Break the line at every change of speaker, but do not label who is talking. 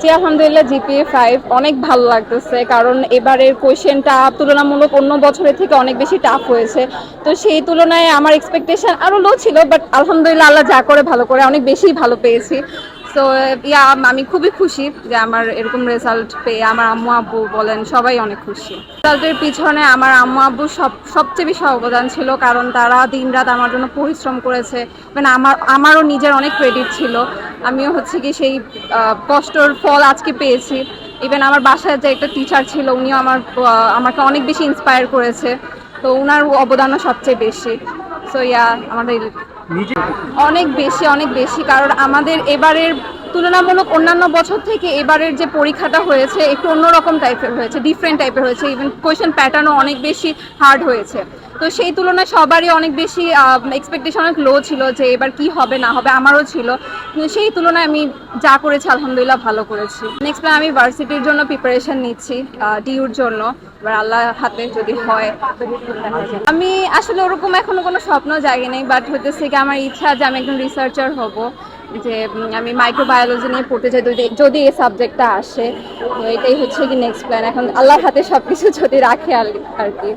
জি, আলহামদুলিল্লাহ GPA five অনেক ভালো লাগতেছে, কারণ এবারের কোয়েশ্চেনটা তুলনামূলক অন্য বছরের থেকে অনেক বেশি টাফ হয়েছে। তো সেই তুলনায় আমার এক্সপেকটেশন আরও লো ছিল বাট আলহামদুলিল্লাহ, আল্লাহ যা করে ভালো করে, অনেক বেশি ভালো পেয়েছি। সো ইয়া আমি খুবই খুশি যে আমার এরকম রেজাল্ট পেয়ে আমার আম্মু আব্বু বলেন সবাই অনেক খুশি। রেজাল্টের পিছনে আমার আম্মু আব্বু সব সবচেয়ে বেশি অবদান ছিল কারণ তারা দিনরাত আমার জন্য পরিশ্রম করেছে। মানে আমার আমারও নিজের অনেক ক্রেডিট ছিল। আমিও হচ্ছে কি সেই কষ্টর ফল আজকে পেয়েছি। ইভেন আমার বাসায় যে একটা টিচার ছিল, উনিও আমার আমাকে অনেক বেশি ইন্সপায়ার করেছে। তো ওনার অবদানও সবচেয়ে বেশি। সো ইয়া আমাদের অনেক বেশি অনেক বেশি, কারণ আমাদের এবারের তুলনামূলক অন্যান্য বছর থেকে এবারের যে পরীক্ষাটা হয়েছে, একটু অন্যরকম টাইপের হয়েছে ডিফারেন্ট টাইপের হয়েছে ইভেন কোয়েশন প্যাটার্নও অনেক বেশি হার্ড হয়েছে। তো সেই তুলনায় সবারই অনেক বেশি এক্সপেকটেশন অনেক লো ছিল যে এবার কি হবে, না হবে আমারও ছিল। সেই তুলনায় আমি যা করেছি, আলহামদুলিল্লাহ ভালো করেছি। নেক্সট প্ল্যান আমি ভার্সিটির জন্য প্রিপারেশন নিচ্ছি ডিউর জন্য। এবার আল্লাহ হাতে যদি হয়, আমি আসলে ওরকম এখনও কোনো স্বপ্ন, জাগি নেই বাট হতেছে কি আমার ইচ্ছা যে আমি একজন রিসার্চার হব, যে আমি মাইক্রোবায়োলজি নিয়ে পড়তে চাই, যদি যদি এই সাবজেক্টটা আসে, তো এটাই হচ্ছে কি নেক্সট প্ল্যান এখন আল্লাহর হাতে সব কিছু যদি রাখে আর কি।